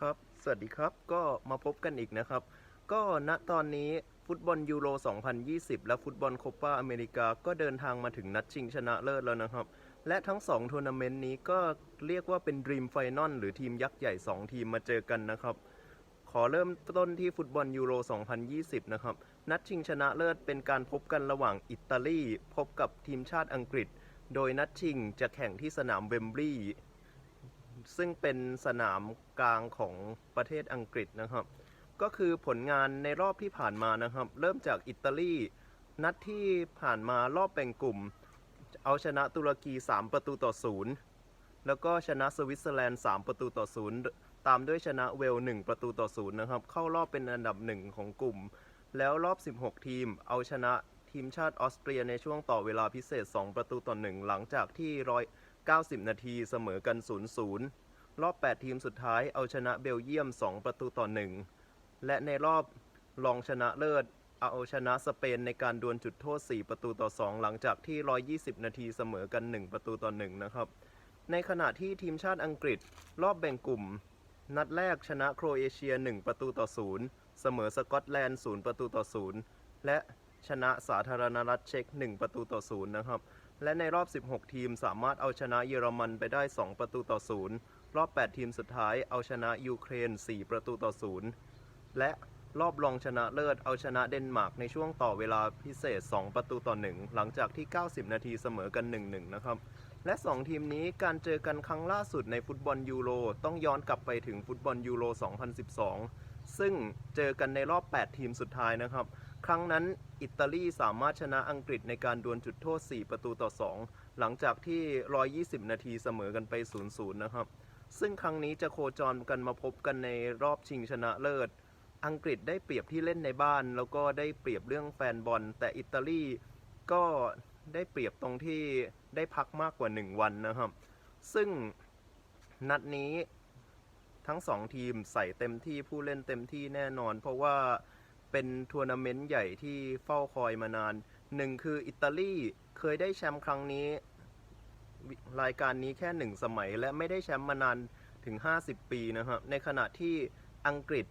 ครับ สวัสดีครับ ก็มาพบกันอีกนะครับ ก็ณตอนนี้ฟุตบอลยูโร 2020 และฟุตบอลโคปาอเมริกา ก็เดินทางมาถึงนัดชิงชนะเลิศแล้วนะครับ และทั้ง2ทัวร์นาเมนต์นี้ก็เรียกว่าเป็นด e ีมไฟนอลหรือทีมยักษ์ใหญ่ 2 ทีมมาเจอกันนะครับ ขอเริ่มต้นที่ฟุตบอลยูโร 2020 นะครับ นัดชิงชนะเลิศเป็นการพบกันระหว่างอิตาลีพบกับทีมชาติอังกฤษ โดยนัดชิงจะแข่งที่สนามเวมบลีย์ ซึ่งเป็นสนามกลางของประเทศอังกฤษนะครับ ก็คือผลงานในรอบที่ผ่านมานะครับ เริ่มจากอิตาลีนัดที่ผ่านมารอบแบ่งกลุ่ม เอาชนะตุรกี 3 ประตูต่อ0แล้วก็ชนะสวิตเซอร์แลนด์ 3 ประตูต่อ0ตามด้วยชนะเวล 1 ประตูต่อ0นะครับ เข้ารอบเป็นอันดับหนึ่งของกลุ่ม แล้วรอบ 16 ทีม เอาชนะทีมชาติออสเตรียในช่วงต่อเวลาพิเศษ 2 ประตูต่อ1หลังจากที่ร้อย90 นาทีเสมอกัน 0-0 รอบ 8 ทีมสุดท้ายเอาชนะเบลเยียม 2 ประตูต่อ 1 และในรอบรองชนะเลิศ เอาชนะสเปนในการดวลจุดโทษ 4 ประตูต่อ 2 หลังจากที่ 120 นาทีเสมอกัน 1 ประตูต่อ 1 นะครับ ในขณะที่ทีมชาติอังกฤษ รอบแบ่งกลุ่ม นัดแรกชนะโครเอเชีย 1 ประตูต่อ 0 เสมอสกอตแลนด์ 0 ประตูต่อ 0 และชนะสาธารณรัฐเช็ก 1 ประตูต่อ 0 นะครับ และในรอบ 16 ทีมสามารถเอาชนะเยอรมันไปได้ 2 ประตูต่อ 0 รอบ 8 ทีมสุดท้ายเอาชนะยูเครน 4 ประตูต่อ0และรอบรองชนะเลิศเอาชนะเดนมาร์กในช่วงต่อเวลาพิเศษ 2 ประตูต่อ 1 หลังจากที่ 90 นาทีเสมอกัน 1-1 นะครับ และ 2 ทีมนี้การเจอกันครั้งล่าสุดในฟุตบอลยูโรต้องย้อนกลับไปถึงฟุตบอลยูโร 2012 ซึ่งเจอกันในรอบ 8 ทีมสุดท้ายนะครับ ครั้งนั้นอิตาลีสามารถชนะอังกฤษในการดวลจุดโทษ 4 ประตูต่อ 2 หลังจากที่ 120 นาทีเสมอกันไป 0-0 นะครับ ซึ่งครั้งนี้จะโคจรกันมาพบกันในรอบชิงชนะเลิศ อังกฤษได้เปรียบที่เล่นในบ้าน แล้วก็ได้เปรียบเรื่องแฟนบอล แต่อิตาลีก็ได้เปรียบตรงที่ได้พักมากกว่า 1 วันนะครับ ซึ่งนัดนี้ทั้งสองทีมใส่เต็มที่ผู้เล่นเต็มที่แน่นอน เพราะว่าเป็นทัวร์นาเมนต์ใหญ่ที่เฝ้าคอยมานานหนึ่งคืออิตาลีเคยได้แชมป์ครั้งนี้ รายการนี้แค่หนึ่งสมัย และไม่ได้แชมป์มานานถึง 50 ปีนะครับในขณะที่อังกฤษ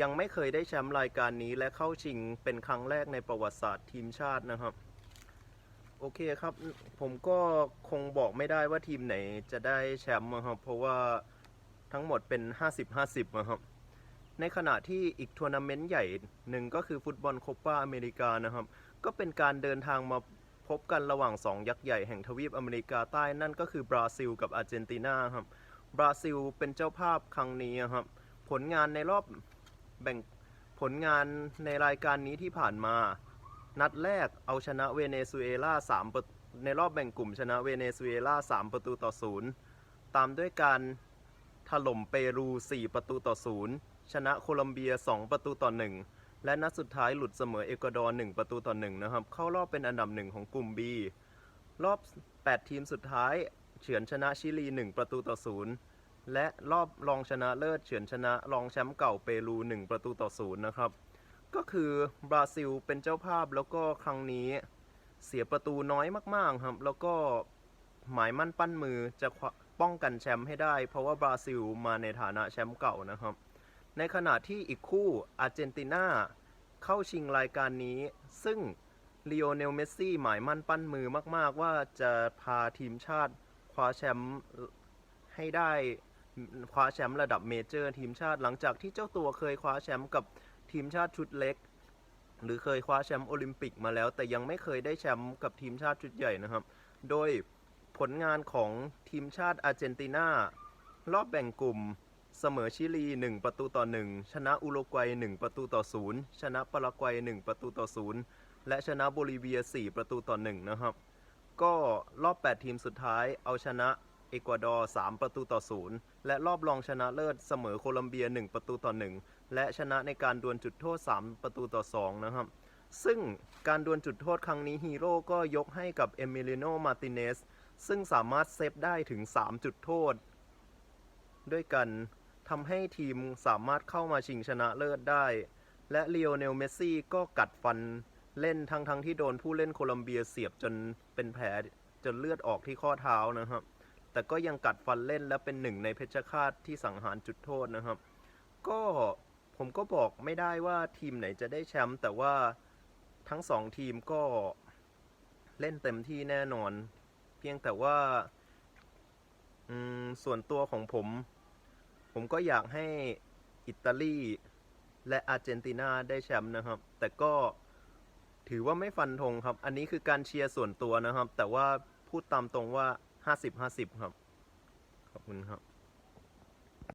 ยังไม่เคยได้แชมป์รายการนี้และเข้าชิงเป็นครั้งแรกในประวัติศาสตร์ทีมชาตินะครับ โอเคครับ ผมก็คงบอกไม่ได้ว่าทีมไหนจะได้แชมป์นะครับ เพราะว่าทั้งหมดเป็น 50-50นะครับในขณะที่อีกทัวร์นาเมนต์ใหญ่หนึ่งก็คือฟุตบอลโคปาอเมริกานะครับ ก็เป็นการเดินทางมา พบกันระหว่าง 2 ยักษ์ใหญ่แห่งทวีปอเมริกาใต้นั่นก็คือบราซิลกับอาร์เจนตินาครับบราซิลเป็นเจ้าภาพครั้งนี้ครับผลงานในรอบแบ่งผลงานในรายการนี้ที่ผ่านมา นัดแรกเอาชนะเวเนซุเอลา3ประในรอบแบ่งกลุ่มชนะเวเนซุเอลา3 ประตูต่อ0ตามด้วยการถล่มเปรู 4 ประตูต่อ0ชนะโคลอมเบีย 2 ประตูต่อ1 และนัดสุดท้ายหลุดเสมอเอกวาดอร์1ประตูต่อ1นะครับ เข้ารอบเป็นอันดับหนึ่งของกลุ่ม B รอบ 8 ทีมสุดท้ายเฉือนชนะชิลี 1 ประตูต่อ0และรอบรองชนะเลิศเฉือนชนะรองแชมป์เก่าเปรู 1 ประตูต่อ0นะครับ ก็คือบราซิลเป็นเจ้าภาพแล้วก็ครั้งนี้เสียประตูน้อยมากๆครับ แล้วก็หมายมั่นปั้นมือจะป้องกันแชมป์ให้ได้ เพราะว่าบราซิลมาในฐานะแชมป์เก่านะครับ ในขณะที่อีกคู่อาร์เจนตินาเข้าชิงรายการนี้ ซึ่งลีโอเนลเมสซี่หมายมั่นปั้นมือมาก ๆ ว่าจะพาทีมชาติคว้าแชมป์ให้ได้คว้าแชมป์ระดับเมเจอร์ทีมชาติหลังจากที่เจ้าตัวเคยคว้าแชมป์กับทีมชาติชุดเล็ก หรือเคยคว้าแชมป์โอลิมปิกมาแล้ว แต่ยังไม่เคยได้แชมป์กับทีมชาติชุดใหญ่นะครับ โดยผลงานของทีมชาติอาร์เจนตินารอบแบ่งกลุ่ม เสมอชิลี 1 ประตูต่อ 1 ชนะอุรุกวัย 1 ประตูต่อ 0 ชนะปารากวัย 1 ประตูต่อ 0 และชนะโบลิเวีย 4 ประตูต่อ 1 นะครับ ก็รอบ 8 ทีมสุดท้ายเอาชนะเอกวาดอร์ 3 ประตูต่อ 0 และรอบรองชนะเลิศเสมอโคลัมเบีย 1 ประตูต่อ 1 และชนะในการดวลจุดโทษ 3 ประตูต่อ 2 นะครับ ซึ่งการดวลจุดโทษครั้งนี้ฮีโร่ก็ยกให้กับเอมิลิโน มาติเนส ซึ่งสามารถเซฟได้ถึง 3 จุดโทษ ด้วยกัน ทำให้ทีมสามารถเข้ามาชิงชนะเลิศได้ และลีโอเนลเมสซี่ก็กัดฟันเล่นทั้งทั้งที่โดนผู้เล่นโคลัมเบียเสียบจนเป็นแผลจนเลือดออกที่ข้อเท้านะครับ แต่ก็ยังกัดฟันเล่นและเป็นหนึ่งในเพชรฆาตที่สังหารจุดโทษนะครับ ก็ผมก็บอกไม่ได้ว่าทีมไหนจะได้แชมป์แต่ว่าทั้งสองทีมก็เล่นเต็มที่แน่นอน เพียงแต่ว่าส่วนตัวของผม ผมก็อยากให้อิตาลีและอาร์เจนตินาได้แชมป์นะครับ แต่ก็ถือว่าไม่ฟันธงครับ อันนี้คือการเชียร์ส่วนตัวนะครับ แต่ว่าพูดตามตรงว่า 50-50 ครับ ขอบคุณครับ